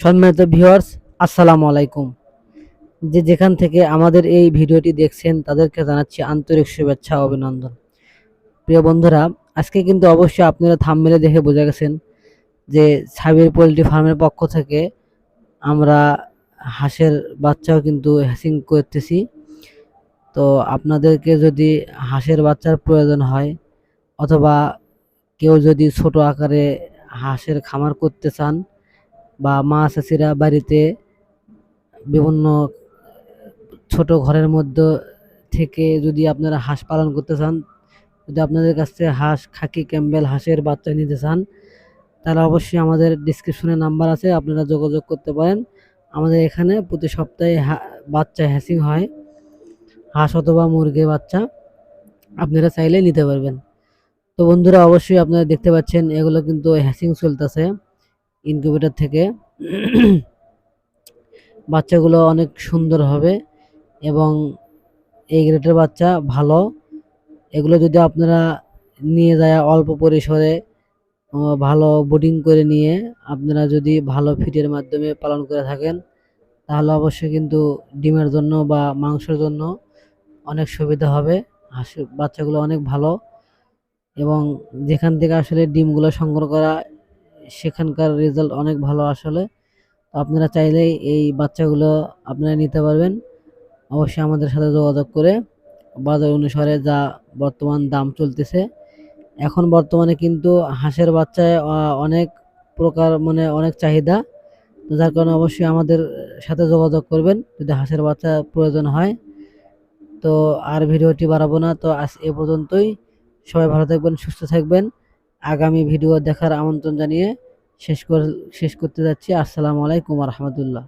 সম্মানিত ভিউয়ার্স, আসসালামু আলাইকুম। যে যেখান থেকে আমাদের এই ভিডিওটি দেখছেন, তাদেরকে জানাচ্ছি আন্তরিক শুভেচ্ছা অভিনন্দন। প্রিয় বন্ধুরা, আজকে কিন্তু অবশ্যই আপনারা থাম্বনেলে দেখে বোঝা গেছেন যে সাবির পোলট্রি ফার্মের পক্ষ থেকে আমরা হাঁসের বাচ্চাও কিন্তু হ্যাসিং করতেছি। তো আপনাদেরকে যদি হাঁসের বাচ্চার প্রয়োজন হয়, অথবা কেউ যদি ছোট আকারে হাঁসের খামার করতে চান বা মা চাষিরা বাড়িতে বিভিন্ন ছোট ঘরের মধ্যে থেকে যদি আপনারা হাঁস পালন করতে চান, যদি আপনাদের কাছে হাঁস, খাকি, ক্যাম্বেল, হাঁসের বাচ্চা নিতে চান, তাহলে অবশ্যই আমাদের ডিসক্রিপশনে নাম্বার আছে, আপনারা যোগাযোগ করতে পারেন। আমাদের এখানে প্রতি সপ্তাহে বাচ্চা হ্যাসিং হয়। হাঁস অথবা মুরগির বাচ্চা আপনারা চাইলে নিতে পারবেন। তো বন্ধুরা, অবশ্যই আপনারা দেখতে পাচ্ছেন, এগুলো কিন্তু হ্যাসিং চলতেছে। ইনকিউবেটর থেকে। বাচ্চাগুলো অনেক সুন্দর হবে এবং এই গ্রেডের বাচ্চা ভালো। এগুলো যদি আপনারা নিয়ে যায় অল্প পরিসরে ভালো বোর্ডিং করে নিয়ে আপনারা যদি ভালো ফিটের মাধ্যমে পালন করে থাকেন, তাহলে অবশ্যই কিন্তু ডিমের জন্য বা মাংসের জন্য অনেক সুবিধা হবে। হাঁস বাচ্চাগুলো অনেক ভালো এবং যেখান থেকে আসলে ডিমগুলো সংগ্রহ করা সেখানকার রেজাল্ট অনেক ভালো আসলে। আপনারা চাইলেই এই বাচ্চাগুলো আপনারা নিতে পারবেন। অবশ্যই আমাদের সাথে যোগাযোগ করে বাজার অনুসারে যা বর্তমান দাম চলতেছে। এখন বর্তমানে কিন্তু হাঁসের বাচ্চায় অনেক প্রকার মানে অনেক চাহিদা। যার কারণে অবশ্যই আমাদের সাথে যোগাযোগ করবেন যদি হাঁসের বাচ্চা প্রয়োজন হয়। তো আর ভিডিওটি বাড়াবো না। তো আজ এ পর্যন্তই। সবাই ভালো থাকবেন, সুস্থ থাকবেন। আগামী ভিডিও দেখার আমন্ত্রণ জানিয়ে শেষ করে শেষ করতে যাচ্ছি। আসসালামু আলাইকুম রহমতুল্লাহ।